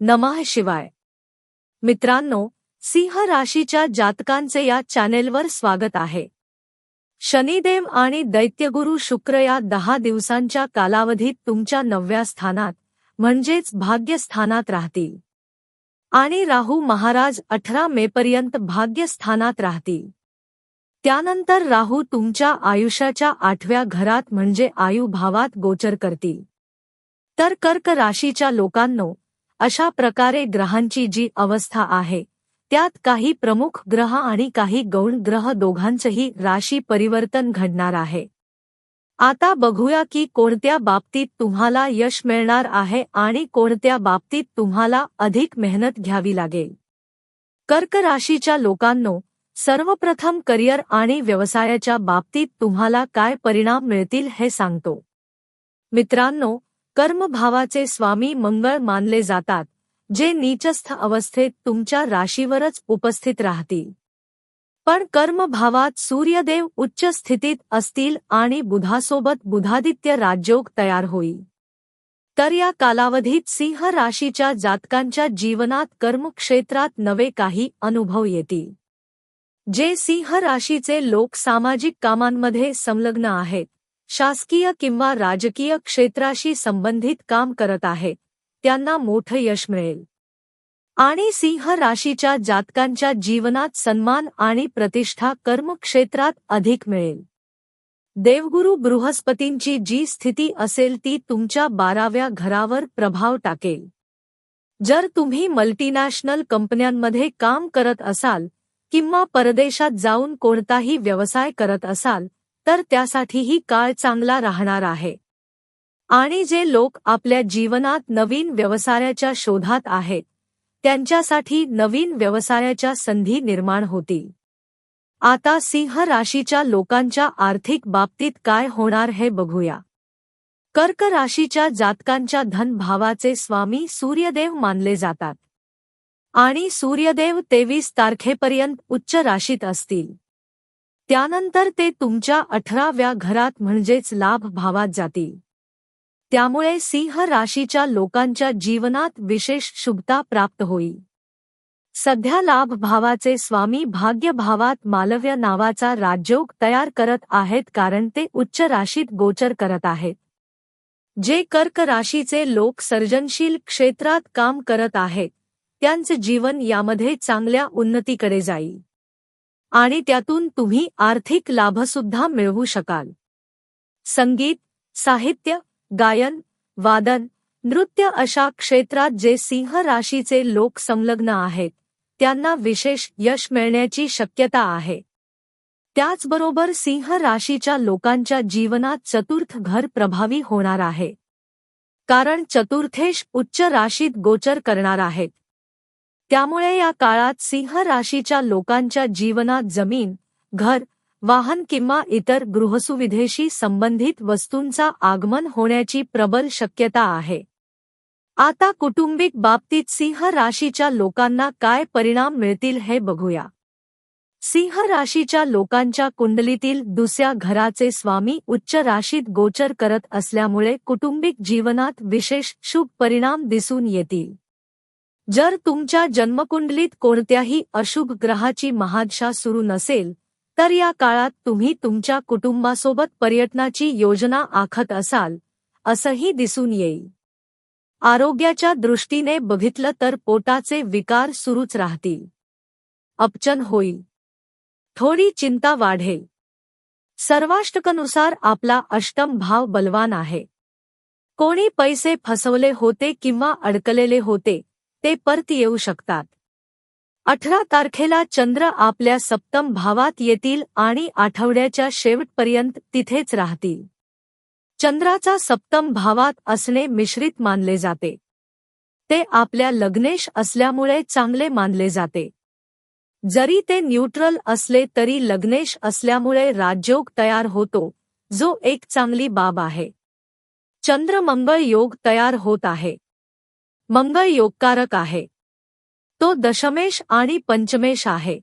नमः शिवाय. मित्रांनो सिंह राशीच्या जातकांचे या चॅनेलवर स्वागत आहे. शनिदेव आणि दैत्यगुरु शुक्र या दहा दिवसांच्या कालावधीत तुमच्या नवव्या स्थानात म्हणजेच भाग्यस्थानात राहतील. आणि राहू महाराज अठरा मेपर्यंत भाग्यस्थानात राहतील. त्यानंतर राहू तुमच्या आयुष्याच्या आठव्या घरात म्हणजे आयुभावात गोचर करतील. तर कर्क राशीच्या लोकांनो अशा प्रकारे ग्रहांची जी अवस्था आहे त्यात काही प्रमुख ग्रह आणि काही गौण ग्रह दोघांचंही राशी परिवर्तन घडणार आहे. आता बघूया की कोणत्या बाबतीत तुम्हाला यश मिळणार आहे आणि कोणत्या बाबतीत तुम्हाला अधिक मेहनत घ्यावी लागेल. कर्क राशीच्या लोकांनो सर्वप्रथम करिअर आणि व्यवसायाच्या बाबतीत तुम्हाला काय परिणाम मिळतील हे सांगतो. मित्रांनो कर्मभावाचे स्वामी मंगळ मानले जातात जे नीचस्थ अवस्थेत तुमच्या राशीवरच उपस्थित राहतील. पण कर्मभावात सूर्यदेव उच्च स्थितीत असतील आणि बुधासोबत बुधादित्य राजयोग तयार होईल. तर या कालावधीत सिंह राशीच्या जातकांच्या जीवनात कर्मक्षेत्रात नवे काही अनुभव येतील. जे सिंह राशीचे लोक सामाजिक कामांमध्ये संलग्न आहेत. शासकीय किंवा राजकीय क्षेत्राशी संबंधित काम करत आहेत त्यांना मोठं यश मिळेल. आणि सिंह राशीच्या जातकांच्या जीवनात सन्मान आणि प्रतिष्ठा कर्मक्षेत्रात अधिक मिळेल. देवगुरु बृहस्पतींची जी स्थिती असेल ती तुमच्या बाराव्या घरावर प्रभाव टाकेल. जर तुम्ही मल्टीनॅशनल कंपन्यांमध्ये काम करत असाल किंवा परदेशात जाऊन कोणताही व्यवसाय करत असाल तर त्यासाठीही काळ चांगला राहणार आहे. आणि जे लोक आपल्या जीवनात नवीन व्यवसायाच्या शोधात आहेत त्यांच्यासाठी नवीन व्यवसायाच्या संधी निर्माण होतील. आता सिंह राशीच्या लोकांच्या आर्थिक बाबतीत काय होणार हे बघूया. कर्क राशीच्या जातकांच्या धनभावाचे स्वामी सूर्यदेव मानले जातात. आणि सूर्यदेव तेवीस तारखेपर्यंत उच्च राशीत असतील. त्यानंतर ते तुमच्या अठराव्या घरात म्हणजेच लाभ भावात जातील. त्यामुळे सिंह राशीच्या लोकांच्या जीवनात विशेष शुभता प्राप्त होईल. सध्या लाभ भावाचे स्वामी भाग्यभावात मालव्य नावाचा राजयोग तयार करत आहेत कारण ते उच्च राशीत गोचर करत आहेत. जे कर्क राशीचे लोक सर्जनशील क्षेत्रात काम करत आहेत त्यांचे जीवन यामध्ये चांगल्या उन्नतीकडे जाईल. आणि त्यातून तुम्ही आर्थिक लाभसुद्धा मिळवू शकाल. संगीत साहित्य गायन वादन नृत्य अशा क्षेत्रात जे सिंह राशीचे लोक संलग्न आहेत त्यांना विशेष यश मिळण्याची शक्यता आहे. त्याचबरोबर सिंह राशीच्या लोकांच्या जीवनात चतुर्थ घर प्रभावी होणार आहे. कारण चतुर्थेश उच्च राशीत गोचर करणार आहेत. त्यामुळे या काळात सिंह राशीच्या लोकांच्या जीवनात जमीन घर वाहन किंवा इतर गृहसुविधेशी संबंधित वस्तूंचा आगमन होण्याची प्रबल शक्यता आहे. आता कुटुंबिक बाबतीत सिंह राशीच्या लोकांना काय परिणाम मिळतील हे बघूया. सिंह राशीच्या लोकांच्या कुंडलीतील दुसऱ्या घराचे स्वामी उच्च राशीत गोचर करत असल्यामुळे कुटुंबिक जीवनात विशेष शुभ परिणाम दिसून येतील. जर तुमच्या जन्मकुंडलीत कोणत्याही अशुभ ग्रहाची महादशा सुरू नसेल तर या काळात तुम्ही तुमच्या कुटुंबासोबत पर्यटनाची योजना आखत असाल असंही दिसून येईल. आरोग्याच्या दृष्टीने बघितलं तर पोटाचे विकार सुरूच राहतील. अपचन होईल. थोडी चिंता वाढेल. सर्वाष्टकनुसार आपला अष्टम भाव बलवान आहे. कोणी पैसे फसवले होते किंवा अडकलेले होते ते परत येऊ शकतात. अठरा तारखेला चंद्र आपल्या सप्तम भावात येतील आणि आठवड्याच्या शेवटपर्यंत तिथेच राहतील. चंद्राचा सप्तम भावात असणे मिश्रित मानले जाते. ते आपल्या लग्नेश असल्यामुळे चांगले मानले जाते. जरी ते न्यूट्रल असले तरी लग्नेश असल्यामुळे राजयोग तयार होतो जो एक चांगली बाब आहे. चंद्रमंगळ योग तयार होत आहे. मंगळ योगकारक आहे. तो दशमेश आणि पंचमेश आहे.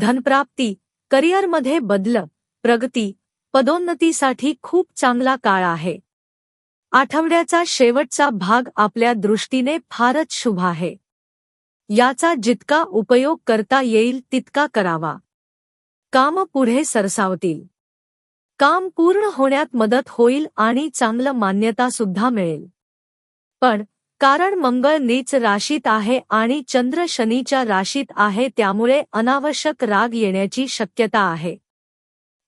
धनप्राप्ती करिअरमध्ये बदल प्रगती पदोन्नतीसाठी खूप चांगला काळ आहे. आठवड्याचा शेवटचा भाग आपल्या दृष्टीने फारच शुभ आहे. याचा जितका उपयोग करता येईल तितका करावा. काम पुढे सरसावतील. काम पूर्ण होण्यात मदत होईल आणि चांगलं मान्यता सुद्धा मिळेल. पण कारण मंगळ नीच राशीत आहे आणि चंद्र शनीच्या राशीत आहे त्यामुळे अनावश्यक राग येण्याची शक्यता आहे.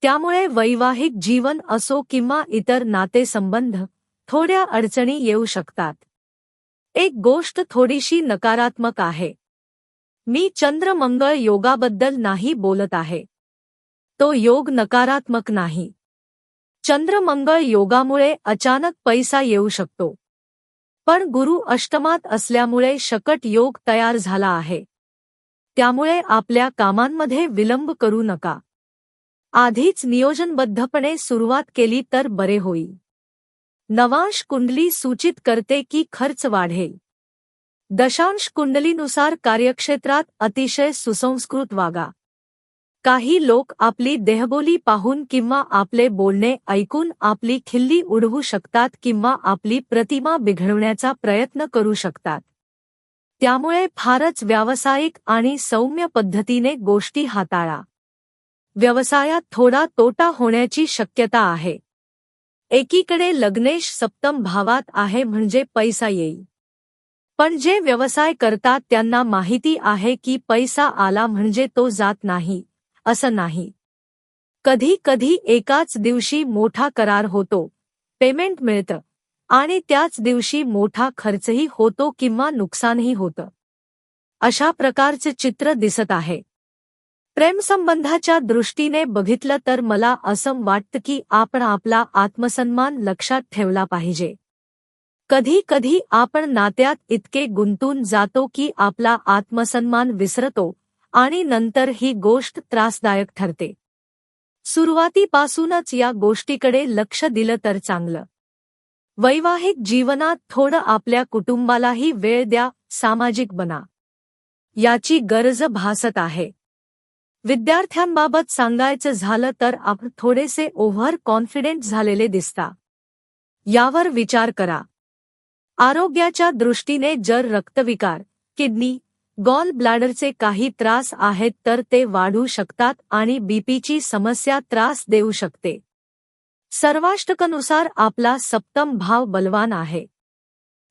त्यामुळे वैवाहिक जीवन असो किंवा इतर नातेसंबंध थोड्या अडचणी येऊ शकतात. एक गोष्ट थोडीशी नकारात्मक आहे. मी चंद्रमंगळ योगाबद्दल नाही बोलत आहे. तो योग नकारात्मक नाही. चंद्रमंगळ योगामुळे अचानक पैसा येऊ शकतो. पण गुरु अष्टमात असल्यामुळे शकट योग तयार झाला आहे. त्यामुळे आपल्या कामांमध्ये विलंब करू नका. आधीच नियोजनबद्धपणे सुरुवात केली तर बरे होईल. नवांश कुंडली सूचित करते की खर्च वाढेल. दशांश कुंडलीनुसार कार्यक्षेत्रात अतिशय सुसंस्कृत वागा. काही लोक आपली देहबोली पाहून किंवा आपले बोलणे ऐकून आपली खिल्ली उडवू शकतात किंवा आपली प्रतिमा बिघडवण्याचा प्रयत्न करू शकतात. त्यामुळे फारच व्यावसायिक आणि सौम्य पद्धतीने गोष्टी हाताळा. व्यवसायात थोडा तोटा होण्याची शक्यता आहे. एकीकडे लग्नेश सप्तम भावात आहे म्हणजे पैसा येईल. पण जे व्यवसाय करतात त्यांना माहिती आहे की पैसा आला म्हणजे तो जात नाही. असं नाही. कधी कधी एकाच दिवशी मोठा करार होतो पेमेंट मिळतं आणि त्याच दिवशी मोठा खर्चही होतो किंवा नुकसानही होतं. अशा प्रकारचे चित्र दिसत आहे. प्रेमसंबंधाच्या दृष्टीने बघितलं तर मला असं वाटतं की आपण आपला आत्मसन्मान लक्षात ठेवला पाहिजे. कधी कधी आपण नात्यात इतके गुंतून जातो की आपला आत्मसन्मान विसरतो आणि नंतर ही गोष्ट त्रासदायक ठरते. सुरुवातीपासूनच या गोष्टीकडे लक्ष दिलं तर चांगलं. वैवाहिक जीवनात थोडं आपल्या कुटुंबालाही वेळ द्या सामाजिक बना. याची गरज भासत आहे. विद्यार्थ्यांबाबत सांगायचं झालं तर आपण थोडेसे ओव्हर कॉन्फिडेंट झालेले दिसता. यावर विचार करा. आरोग्याच्या दृष्टीने जर रक्तविकार किडनी गॉल ब्लॅडरचे काही त्रास आहेत तर ते वाढू शकतात आणि बीपीची समस्या त्रास देऊ शकते. सर्वाष्टकनुसार आपला सप्तम भाव बलवान आहे.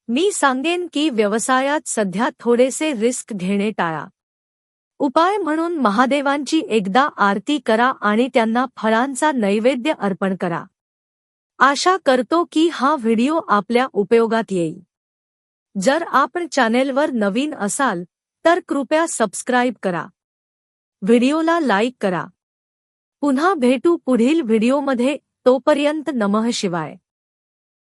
मी सांगेन की व्यवसायात सध्या थोडेसे रिस्क घेणे टाळा. उपाय म्हणून महादेवांची एकदा आरती करा आणि त्यांना फळांचा नैवेद्य अर्पण करा. आशा करतो की हा व्हिडिओ आपल्या उपयोगात येईल. जर आपण चॅनेलवर नवीन असाल तर कृपया सबस्क्राईब करा. व्हिडिओला लाईक करा. पुन्हा भेटू पुढील व्हिडिओमध्ये तोपर्यंत नमः शिवाय.